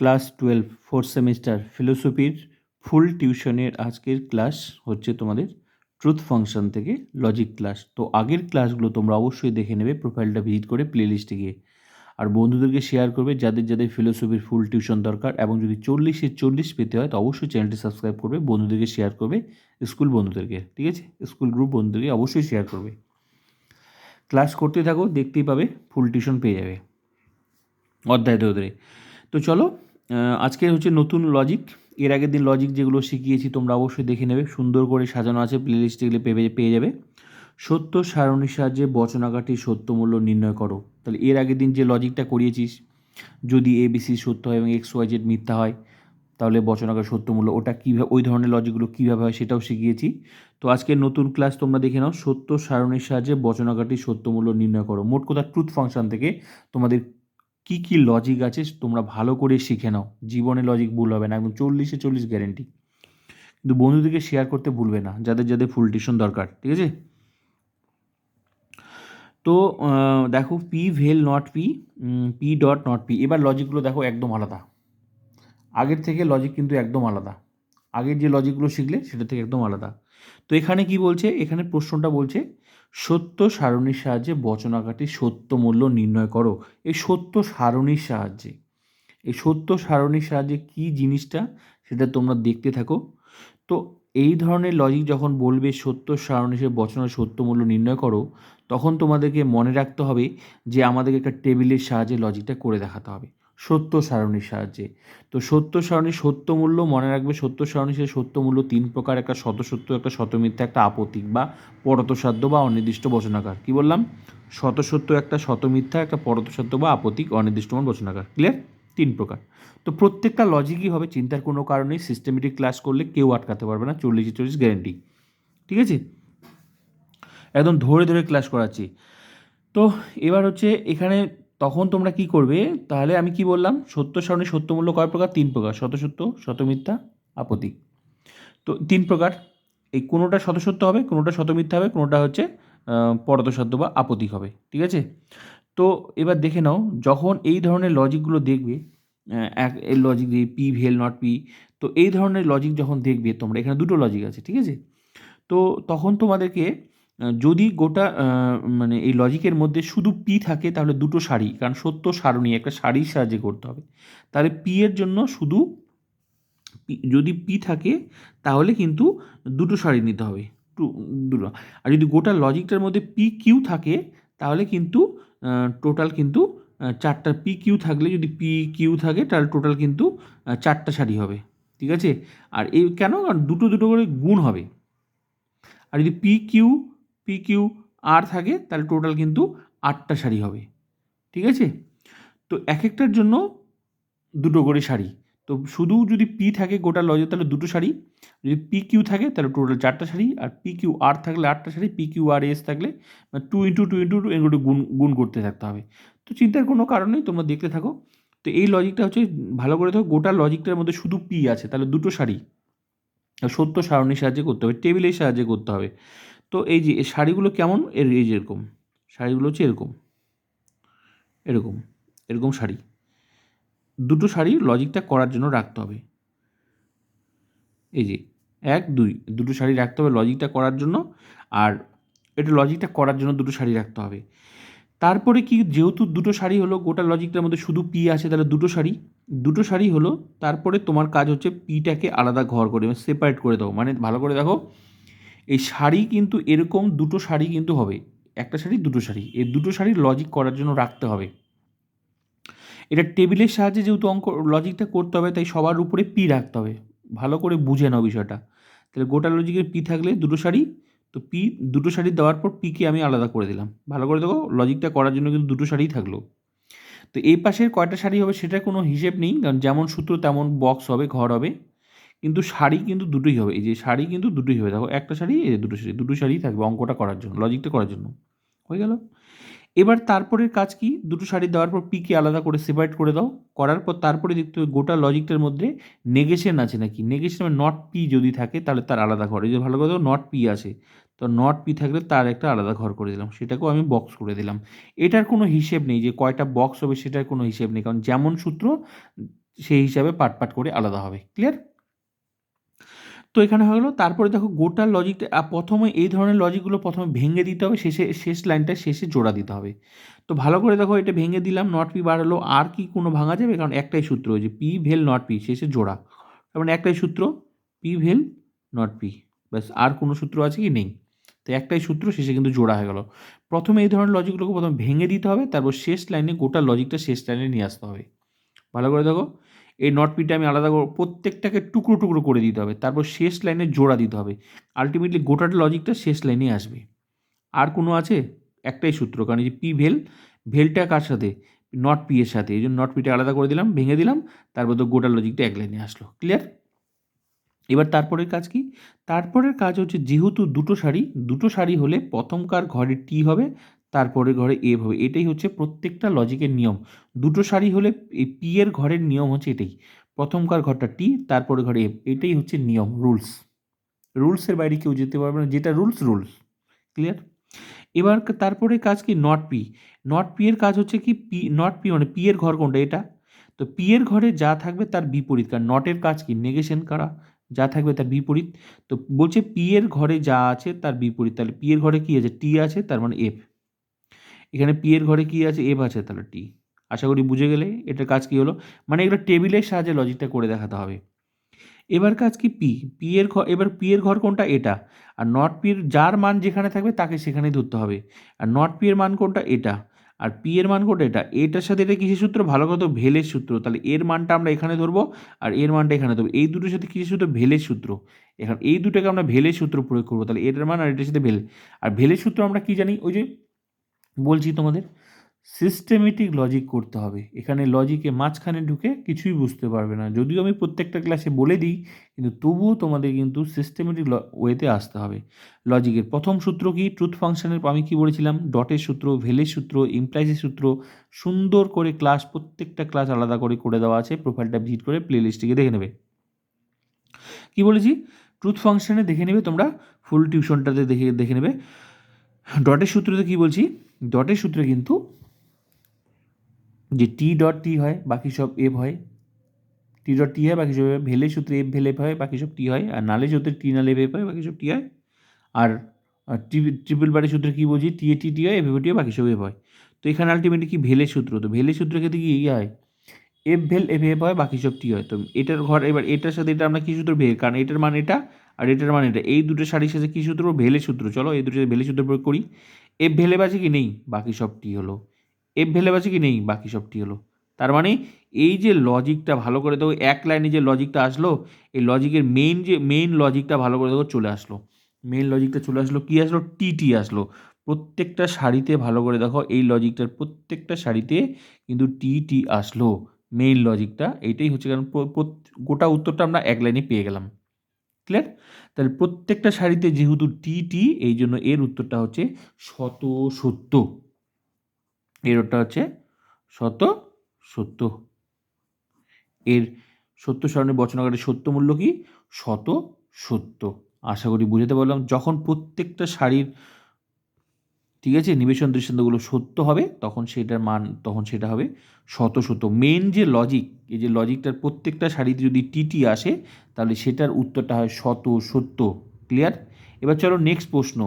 Class twelve, fourth semester ফিলোসফির full টিউশনের আজকের ক্লাস হচ্ছে তোমাদের ট্রুথ ফাংশন থেকে লজিক ক্লাস। তো আগের ক্লাসগুলো তোমরা অবশ্যই দেখে নেবে, প্রোফাইলটা ভিজিট করে প্লে লিস্টে গিয়ে। আর বন্ধুদেরকে শেয়ার করবে, যাদের যাদের ফিলোসফির ফুল টিউশন দরকার এবং যদি চল্লিশে চল্লিশ পেতে হয়, তো অবশ্যই চ্যানেলটি সাবস্ক্রাইব করবে, বন্ধুদেরকে শেয়ার করবে, স্কুল বন্ধুদেরকে, ঠিক আছে? স্কুল গ্রুপ বন্ধুদেরকে অবশ্যই শেয়ার করবে। ক্লাস করতে থাকো, দেখতেই পাবে, ফুল টিউশন পেয়ে যাবে, অধ্যায় ধরে। তো চলো আজকে হচ্ছে নতুন লজিক এর আগের দিন লজিক যেগুলো শিখিয়েছি, তোমরা অবশ্যই দেখে নেবে। সুন্দর করে সাজানো আছে প্লে লিস্টে গেলে পেয়ে পেয়ে যাবে। সত্য সারণীর সাহায্যে বচনাকাঠির সত্য মূল্য নির্ণয় করো। তাহলে এর আগের দিন যে লজিকটা করিয়েছিস, যদি এ বিসি সত্য হয় এবং এক্স ওয়াই জেড মিথ্যা হয়, তাহলে বচনাকার সত্য মূল্য, ওটা কীভাবে, ওই ধরনের লজিকগুলো কীভাবে হয় সেটাও শিখিয়েছি। তো আজকের নতুন ক্লাস তোমরা দেখে নাও। সত্য সারণীর সাহায্যে বচনাকাঠির সত্য মূল্য নির্ণয় করো। মোট কথা ট্রুথ ফাংশন থেকে তোমাদের কি কি লজিক আছে তোমরা ভালো করে শিখে নাও। জীবনে লজিক ভুল হবে না, একদম চল্লিশে চল্লিশ গ্যারেন্টি কিন্তু বন্ধুদেরকে শেয়ার করতে ভুলবে না, যাদের যাদের ফুল টিউশন দরকার, ঠিক আছে? তো দেখো P well not P P dot not P এবার লজিকগুলো দেখো একদম আলাদা। আগের থেকে লজিক কিন্তু একদম আলাদা। আগের যে লজিকগুলো শিখলে সেটা থেকে একদম আলাদা। তো এখানে কি বলছে? এখানে প্রশ্নটা বলছে সত্য সারণীর সাহায্যে বচনাকাঠির সত্য মূল্য নির্ণয় করো। এই সত্য সারণীর সাহায্যে। এই সত্য সারণীর সাহায্যে কি জিনিসটা সেটা তোমরা দেখতে থাকো। তো এই ধরনের লজিক যখন বলবে সত্য সারণী সে বচনের সত্য মূল্য নির্ণয় করো, তখন তোমাদেরকে মনে রাখতে হবে যে আমাদেরকে একটা টেবিলের সাহায্যে লজিকটা করে দেখাতে হবে। সত্য সারণীর সাহায্যে। তো সত্য সারণী, সত্য মূল্য মনে রাখবে, সত্য সারণী সে সত্য মূল্য তিন প্রকার, একটা শতসত্য একটা শতমিথ্যা একটা আপতিক বা পরতসাধ্য বা অনির্দিষ্ট বচনাকার। কি বললাম? শতসত্য একটা শতমিথ্যা একটা পরতসাধ্য বা আপতিক অনির্দিষ্টমান বচনাকার। ক্লিয়ার তিন প্রকার। তো প্রত্যেকটা লজিকই হবে, চিন্তার কোনো কারণে সিস্টেমেটিক ক্লাস করলে কেউ আটকাতে পারবে না, চল্লিশে চল্লিশ গ্যারেন্টি ঠিক আছে? একদম ধরে ধরে ক্লাস করাচ্ছি। তো এবার হচ্ছে এখানে তখন তোমরা কি করবে? তাহলে আমি কি বললাম? সত্য সারণী সত্যমূল্য কয় প্রকার? তিন প্রকার। শতসত্য শতমিথ্যা আপতিক তো তিন প্রকার। এই কোনোটা শতসত্য হবে কোনোটা শতমিথ্যা হবে কোনোটা হচ্ছে আহ, পরতসাধ্য বা আপতিক হবে। ঠিক আছে? তো এবার দেখে নাও যখন এই ধরনের লজিকগুলো দেখবে এক এই লজিক দিয়ে পি ভেল নট পি তো এই ধরনের লজিক যখন দেখবে তোমরা এখানে দুটো লজিক আছে ঠিক আছে? তো তখন তোমাদেরকে যদি গোটা মানে এই লজিকের মধ্যে শুধু পি থাকে, তাহলে দুটো সারি, কারণ সত্য সারণী, একটা সারির সাহায্যে করতে হবে। তাহলে পি এর জন্য শুধু যদি পি থাকে, তাহলে কিন্তু দুটো সারি নিতে হবে। টু- দুটো। আর যদি গোটা লজিকটার মধ্যে পি কিউ থাকে, তাহলে কিন্তু টোটাল কিন্তু চারটা পি কিউ থাকলে যদি পি কিউ থাকে, তাহলে টোটাল কিন্তু চারটা সারি হবে। ঠিক আছে? আর এই কেন? দুটো দুটো করে গুণ হবে। আর যদি P Q P Q R থাকে, তাহলে টোটাল কিন্তু আটটা শাড়ি হবে। ঠিক আছে? তো এক একটার জন্য দুটো করে শাড়ি। তো শুধু যদি পি থাকে গোটা লজে, তাহলে দুটো শাড়ি। যদি পি কিউ থাকে, তাহলে টোটাল চারটা শাড়ি। আর পি কিউ আর থাকলে আটটা শাড়ি পি কিউ আর এস থাকলে two into two into two এগুলো গুণ গুণ করতে থাকতে হবে। তো চিন্তার কোনো কারণ নেই, তোমরা দেখতে থাকো। তো এই লজিকটা হচ্ছে ভালো করে থাকো গোটা লজিকটার মধ্যে শুধু পি আছে, তাহলে দুটো শাড়ি। সত্য সারণীর সাহায্যে করতে হবে টেবিলের সাহায্যে করতে হবে। তো এই যে শাড়িগুলো কেমন? এর, এই যে এরকম। শাড়িগুলো হচ্ছে এরকম। এরকম। এরকম শাড়ি। দুটো শাড়ি লজিকটা করার জন্য রাখতে হবে। এই যে, এক, দুই, দুটো শাড়ি রাখতে হবে লজিকটা করার জন্য। আর এটা লজিকটা করার জন্য দুটো শাড়ি রাখতে হবে। তারপরে কি, যেহেতু দুটো শাড়ি হলো, গোটা লজিকটার মধ্যে শুধু পি আছে, তাহলে দুটো শাড়ি। দুটো শাড়ি হলো, তারপরে তোমার কাজ হচ্ছে পিটাকে আলাদা ঘর করে সেপারেট করে দাও। মানে ভালো করে দেখো এই শাড়ি কিন্তু এরকম দুটো শাড়ি কিন্তু হবে। একটা শাড়ি, দুটো শাড়ি। এই দুটো শাড়ি লজিক করার জন্য রাখতে হবে। এটা টেবিলের সাহায্যে যেহেতু অঙ্ক লজিকটা করতে হবে, তাই সবার উপরে পি রাখতে হবে। ভালো করে বুঝে নাও বিষয়টা। তাহলে গোটা লজিকের পি থাকলে দুটো শাড়ি, তো পি দুটো শাড়ি দেওয়ার পর পিকে আমি আলাদা করে দিলাম। ভালো করে দেখো লজিকটা করার জন্য কিন্তু দুটো শাড়িই থাকল। তো এই পাশের কয়টা শাড়ি হবে সেটার কোনো হিসেব নেই, কারণ যেমন সূত্র তেমন বক্স হবে, ঘর হবে। কিন্তু শাড়ি কিন্তু দুটোই হবে। এই যে শাড়ি কিন্তু দুটোই হবে। দেখো, একটা শাড়ি, এই দুটো শাড়ি দুটো শাড়ি থাকবে অঙ্কটা করার জন্য লজিকটা করার জন্য। হয়ে গেল? এবার তারপরের কাজ কি? দুটো শাড়ি দেওয়ার পর পিকে আলাদা করে সেপারেট করে দাও। করার পর তারপরে দেখতে হবে গোটা লজিকটার মধ্যে নেগেশন আছে নাকি? নেগেশন নট পি যদি থাকে, তাহলে তার আলাদা ঘর। এই যে ভালো কথা নট পি আছে। তো নট পি থাকলে তার একটা আলাদা ঘর করে দিলাম। সেটাকেও আমি বক্স করে দিলাম। এটার কোনো হিসেব নেই যে কয়টা বক্স হবে, সেটার কোনো হিসেব নেই। কারণ যেমন সূত্র, সেই হিসাবে পাট পাট করে আলাদা হবে। ক্লিয়ার তো এখানে হয়ে গেলো। তারপরে দেখো গোটা লজিকটা প্রথমে এই ধরনের লজিকগুলো প্রথমে ভেঙে দিতে হবে, শেষে, শেষ লাইনটা শেষে জোড়া দিতে হবে। তো ভালো করে দেখো এটা ভেঙে দিলাম নট পি বার হলো আর কি কোনো ভাঙা যাবে? কারণ একটাই সূত্র হয়েছে পি ভেল নট পি শেষে জোড়া। তার মানে একটাই সূত্র পি ভেল নট পি ব্যাস, আর কোনো সূত্র আছে কি? নেই। তো একটাই সূত্র, শেষে কিন্তু জোড়া হয়ে গেল। প্রথমে এই ধরনের লজিকগুলোকে প্রথমে ভেঙে দিতে হবে, তারপর শেষ লাইনে গোটা লজিকটা শেষ লাইনে নিয়ে আসতে হবে। ভালো করে দেখো এই নট পিটা আমি আলাদা প্রত্যেকটাকে টুকরো টুকরো করে দিতে হবে। তারপর শেষ লাইনে জোড়া দিতে হবে। আলটিমেটলি গোটাটা লজিকটা শেষ লাইনে আসবে। আর কোনো আছে? একটাই সূত্র, কারণ যে পি ভেল ভেলটা কার সাথে? নট পি এর সাথে। এই জন্য নট পিটা আলাদা করে দিলাম, ভেঙে দিলাম, তারপর তো গোটা লজিকটা এক লাইনে আসলো। ক্লিয়ার এবার তারপরের কাজ কি? তারপরের কাজ হচ্ছে, যেহেতু দুটো শাড়ি দুটো শাড়ি হলে প্রথমকার ঘরে টি হবে তারপরে ঘরে এ হবে এটাই হচ্ছে প্রত্যেকটা লজিকের নিয়ম। দুটো শাড়ি হলে এই পি এর ঘরের নিয়ম হচ্ছে এটাই। প্রথমকার ঘরটা টি তারপরে ঘরে এফ এটাই হচ্ছে নিয়ম রুলস রুলসের বাইরে কেউ যেতে পারবে না। যেটা রুলস রুলস ক্লিয়ার এবার তারপরে কাজ কি? নট পি নট পি এর কাজ হচ্ছে কি? পি নট পি মানে পি এর ঘর কোনটা? এটা। তো পি এর ঘরে যা থাকবে তার বিপরীত। কারণ নটের কাজ কি? নেগেশন করা। যা থাকবে তার বিপরীত। তো বলছে পি এর ঘরে যা আছে তার বিপরীত। তাহলে পি এর ঘরে কি আছে? টি আছে, তার মানে এফ এখানে পি এর ঘরে কি আছে? এফ আছে, তাহলে টি আশা করি বুঝে গেলে এটার কাজ কি হলো? মানে এগুলো টেবিলের সাহায্যে লজিকটা করে দেখাতে হবে। এবার কাজ কি পি পি এর ঘর এবার পি এর ঘর কোনটা? এটা। আর নট পির যার মান যেখানে থাকবে, তাকে সেখানেই ধরতে হবে। আর নট পি এর মান কোনটা? এটা। আর পি এর মান কোনটা? এটা। এটার সাথে এটা কিসের সূত্র? ভালো কথা ভেলের সূত্র। তাহলে এর মানটা আমরা এখানে ধরবো, আর এর মানটা এখানে ধরবো। এই দুটোর সাথে কিসের সূত্র? ভেলের সূত্র। এখন এই দুটোকে আমরা ভেলের সূত্র প্রয়োগ করব। তাহলে এটার মান আর এটার সাথে ভেলে। আর ভেলের সূত্র আমরা কি জানি? ওই যে বলছি তোমাদের সিস্টেমেটিক লজিক করতে হবে। এখানে লজিকে মাঝখানে ঢুকে কিছুই বুঝতে পারবে না। যদিও আমি প্রত্যেকটা ক্লাসে বলে দিই, কিন্তু তবুও তোমাদের কিন্তু সিস্টেমেটিক ওয়েতে আসতে হবে। লজিকের প্রথম সূত্র কি? ট্রুথ ফাংশনের আমি কি বলেছিলাম? ডটের সূত্র ভেলের সূত্র ইমপ্লাইজের সূত্র, সুন্দর করে ক্লাস প্রত্যেকটা ক্লাস আলাদা করে করে দেওয়া আছে প্রোফাইলটা ভিজিট করে প্লে লিস্টটিকে দেখে নেবে। কি বলেছি? ট্রুথ ফাংশনে দেখে নেবে তোমরা ফুল টিউশনটাতে দেখে দেখে নেবে। ডটের সূত্রতে কি বলছি? ডটের সূত্রে কিন্তু যে টি ডট টি হয় বাকি সব এফ হয়। টি ডট টি হয় বাকি সব F, ভেলের সূত্রে এফ ভেল হয় বাকি সব টি হয়। আর নালের সূত্রে টি নাল এফ হয় বাকি সব টি হয়। আর ট্রিপল বারের সূত্রে কী বলছি টি এ টি টি হয় এফ টি বাকি সব এফ হয়। তো এখানে আলটিমেটলি কি? ভেলের সূত্র। তো ভেলের সূত্র ক্ষেত্রে কি ইয়ে হয়? এফ ভেল এফ এফ হয় বাকি সব টি হয়। তো এটার ঘর এবার এটার সাথে এটা আমরা কী সূত্র ভেল কারণ এটার মান এটা আর এটার মান এটা। এই দুটো শাড়ির সাথে কী সূত্র? ভেলের সূত্র। চলো এই দুটো ভেলের সূত্র প্রয়োগ করি। এফ ভেলে বাজে কি নেই? বাকি সব টি হলো। এফ ভেলে বাজে কি নেই? বাকি সব টি হলো। তার মানে এই যে লজিকটা ভালো করে দেখো, এক লাইনে যে লজিকটা আসলো, এই লজিকের মেইন যে মেইন লজিকটা ভালো করে দেখো চলে আসলো। মেইন লজিকটা চলে আসলো, কি আসলো? টি টি আসলো। প্রত্যেকটা শাড়িতে ভালো করে দেখো, এই লজিকটার প্রত্যেকটা শাড়িতে কিন্তু টি টি আসলো। মেইন লজিকটা এইটাই হচ্ছে কারণ গোটা উত্তরটা আমরা এক লাইনে পেয়ে গেলাম। ক্লিয়ার তাহলে প্রত্যেকটা শাড়িতে যেহেতু টি টি এই জন্য এর উত্তরটা হচ্ছে শত সত্য এর ওটা হচ্ছে শত সত্য এর সত্য স্মরণের বচনাকারের সত্য মূল্য কি? শত সত্য আশা করি বুঝাতে পারলাম। যখন প্রত্যেকটা শাড়ির ঠিক আছে? নিবেশন দৃষ্টান্তগুলো সত্য হবে, তখন সেটার মান, তখন সেটা হবে শত শত। মেন যে লজিক এই যে লজিকটার প্রত্যেকটা শাড়িতে যদি টিটি আসে, তাহলে সেটার উত্তরটা হয় শত সত্য। ক্লিয়ার এবার চলো নেক্সট প্রশ্ন।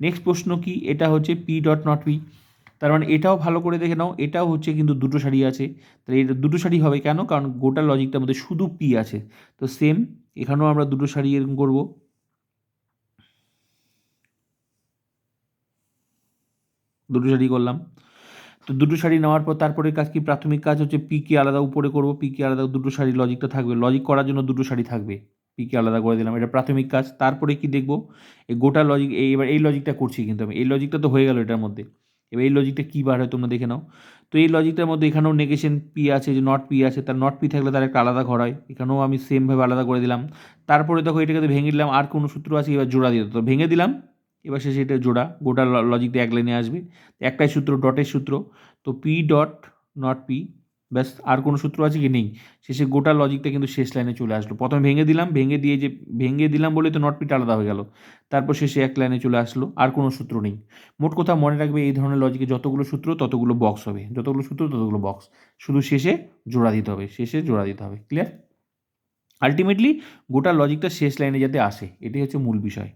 নেক্সট প্রশ্ন কি? এটা হচ্ছে পি ডট নট পি তার মানে এটাও ভালো করে দেখে নাও, এটাও হচ্ছে কিন্তু দুটো শাড়ি আছে। তাহলে এটা দুটো শাড়ি হবে কেন? কারণ গোটা লজিকটার মধ্যে শুধু পি আছে। তো সেম এখানেও আমরা দুটো শাড়ি এরকম করব। দুটো শাড়ি করলাম। তো দুটো শাড়ি নেওয়ার পর তারপরে কাজ কি? প্রাথমিক কাজ হচ্ছে পি কে আলাদা উপরে করব। পি কে আলাদা দুটো শাড়ি লজিকটা থাকবে। লজিক করার জন্য দুটো শাড়ি থাকবে। পি কে আলাদা করে দিলাম। এটা প্রাথমিক কাজ। তারপরে কি দেখব? এই গোটা লজিক এই এবার এই লজিকটা করছি কিন্তু আমি। এই লজিকটা তো হয়ে গেল এটার মধ্যে। এবার এই লজিকটা কী বার হয় তোমরা দেখে নাও। তো এই লজিকটার মধ্যে এখানেও নেগেশন পি আছে, যে নট পি আছে। তার নট পি থাকলে তার একটা আলাদা ঘর হয়। এখানেও আমি সেমভাবে আলাদা করে দিলাম। তারপরে দেখো এটাকে তো ভেঙে দিলাম। আর কোনো সূত্র আছে? এবার জোড়া দিয়ে তো ভেঙে দিলাম। এবার শেষে এটা জোড়া, গোটা লজিক দিয়ে এক লাইনে আসবে। একটাই সূত্র ডটের সূত্র, তো পি ডট নট পি ব্যাস, আর কোনো সূত্র আছে কি? নেই। শেষে গোটা লজিকটা কিন্তু শেষ লাইনে চলে আসলো। প্রথমে ভেঙে দিলাম, ভেঙে দিয়ে যে, ভেঙে দিলাম বলে তো নট পিট আলাদা হয়ে গেল। তারপর শেষে এক লাইনে চলে আসলো, আর কোনো সূত্র নেই। মোট কথা মনে রাখবে, এই ধরনের লজিকে যতগুলো সূত্র, ততগুলো বক্স হবে। যতগুলো সূত্র, ততগুলো বক্স শুধু শেষে জোড়া দিতে হবে, শেষে জোড়া দিতে হবে। ক্লিয়ার আলটিমেটলি গোটা লজিকটা শেষ লাইনে যাতে আসে, এটাই হচ্ছে মূল বিষয়।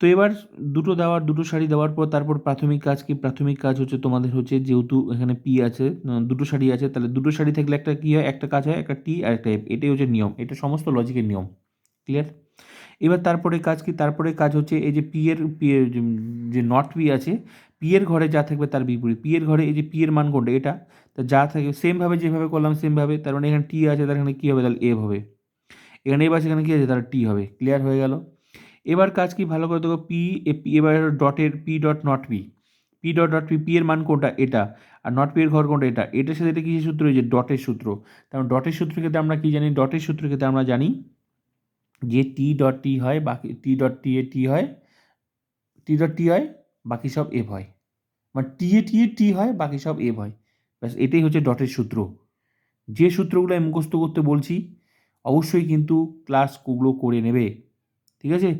তো এবার দুটো দেওয়ার, দুটো শাড়ি দেওয়ার পর তারপর প্রাথমিক কাজ কি? প্রাথমিক কাজ হচ্ছে তোমাদের হচ্ছে যেহেতু এখানে পি আছে দুটো শাড়ি আছে, তাহলে দুটো শাড়ি থাকলে একটা কী হয়? একটা কাজ হয়, একটা টি আর একটা এফ এটাই হচ্ছে নিয়ম। এটা সমস্ত লজিকের নিয়ম। ক্লিয়ার এবার তারপরে কাজ কি? তারপরে কাজ হচ্ছে এই যে পি এর পি এর যে- নর্থ পি আছে পি এর ঘরে যা থাকবে তার বিপরীত। পি এর ঘরে এই যে পি এর মান কোনটা? এটা। তা যা থাকে সেমভাবে যেভাবে করলাম সেমভাবে তার মানে এখানে টি আছে, তার এখানে কী হবে? তাহলে এ হবে। এখানে এবার সেখানে কী আছে? তাহলে টি হবে। ক্লিয়ার হয়ে গেল? এবার কাজ কি? ভালো করে দেখো পি পি এবার ডটের P dot not P P dot dot P P এর মান কোনটা? এটা। আর নট পি এর ঘর কোনটা? এটা। এটার সাথে এটা কিসের সূত্র? যে ডটের সূত্র। কারণ ডটের সূত্র ক্ষেত্রে আমরা কি জানি? ডটের সূত্র ক্ষেত্রে আমরা জানি যে টি ডট টি হয়, বাকি টি ডট টি এ টি হয় টি ডট টি হয়, বাকি সব এফ হয় মানে টি এ টি এ টি হয়, বাকি সব এফ হয় ব্যাস, এটাই হচ্ছে ডটের সূত্র। যে সূত্রগুলো আমি মুখস্থ করতে বলছি, অবশ্যই কিন্তু ক্লাসগুলো করে নেবে। ঠিক আছে?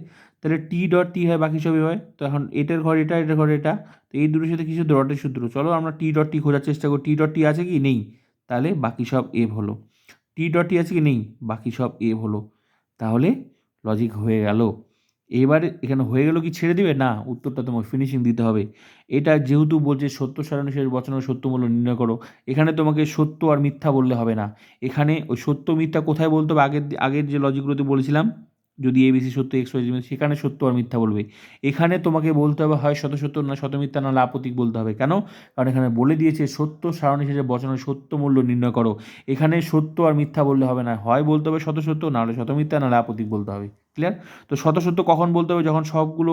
তাহলে টি ডট টি হয়, বাকি সবই হয়। তো এখন এটার ঘর এটা, এটার ঘর এটা। তো এই দুটোর সাথে কিছু ডটের সূত্র। চলো আমরা টি ডট টি খোঁজার চেষ্টা করি। টি ডট টি আছে কি? নেই। তাহলে বাকি সব এভ হলো। টি ডট টি আছে কি? নেই। বাকি সব এভ হলো। তাহলে লজিক হয়ে গেল। এবারে এখানে হয়ে গেল কি ছেড়ে দিবে? না, উত্তরটা তোমাকে ফিনিশিং দিতে হবে। এটা যেহেতু বলছে সত্য সারণী শেষ বচনের সত্য মূল্য নির্ণয় করো। এখানে তোমাকে সত্য আর মিথ্যা বললে হবে না। এখানে ওই সত্য মিথ্যা কোথায় বলতে হবে? আগের আগের যে লজিকগুলোতে বলেছিলাম যদি এবিসি সত্য এক্স ওয়াই জেড, সেখানে সত্য আর মিথ্যা বলবে। এখানে তোমাকে বলতে হবে হয় শত সত্য না শত মিথ্যা না আপত্তিক বলতে হবে। কেন? কারণ এখানে বলে দিয়েছে সত্য সারণী শেষে বচনের সত্য মূল্য নির্ণয় করো। এখানে সত্য আর মিথ্যা বললে হবে না। হয় বলতে হবে শত সত্য না হলে শত মিথ্যা নাহলে আপত্তিক বলতে হবে। ক্লিয়ার তো শত সত্য কখন বলতে হবে? যখন সবগুলো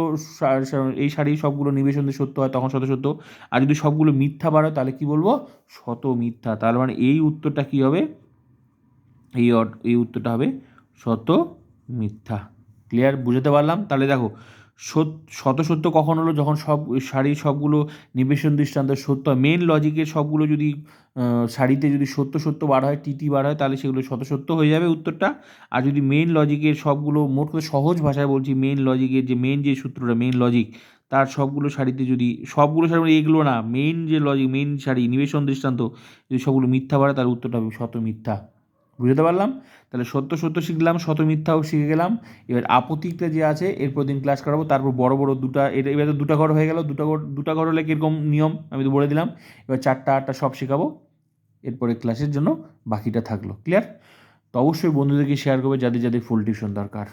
এই শাড়ি সবগুলো নিবেশন সত্য হয় তখন শত সত্য। আর যদি সবগুলো মিথ্যা বাড়ে তাহলে কি বলব? শত মিথ্যা। তার মানে এই উত্তরটা কি হবে? এই এই উত্তরটা হবে শত মিথ্যা। ক্লিয়ার বুঝাতে পারলাম? তাহলে দেখো শত সত্য কখন হলো? যখন সব শাড়ির সবগুলো নিবেশন দৃষ্টান্ত সত্য। মেন লজিকের সবগুলো যদি শাড়িতে যদি সত্য সত্য বার হয় টিটি বার হয়, তাহলে সেগুলো শত সত্য হয়ে যাবে উত্তরটা। আর যদি মেন লজিকের সবগুলো, মোট কথা সহজ ভাষায় বলছি মেন লজিকের যে মেন যে সূত্রটা মেন লজিক তার সবগুলো শাড়িতে যদি, সবগুলো শাড়ি মানে এগুলো না মেন যে লজিক মেন শাড়ি, নিবেশন দৃষ্টান্ত, যদি সবগুলো মিথ্যা বাড়ে তার উত্তরটা হবে শত মিথ্যা। বুঝতে পারলাম? তাহলে সত্য সত্য শিখলাম শত মিথ্যাও শিখে গেলাম। এবার আপত্তিকটা যে আছে, এরপর দিন ক্লাস করাবো, তারপর বড় বড় দুটা এটা এবার তো দুটো ঘর হয়ে গেল, দুটা ঘর দুটা ঘর হলে কীরকম নিয়ম? আমি তো বলে দিলাম। এবার চারটা আটটা সব শেখাবো। এরপরে ক্লাসের জন্য বাকিটা থাকল। ক্লিয়ার তো অবশ্যই বন্ধুদেরকে শেয়ার করবে যাদের যাদের ফুল টিউশন দরকার।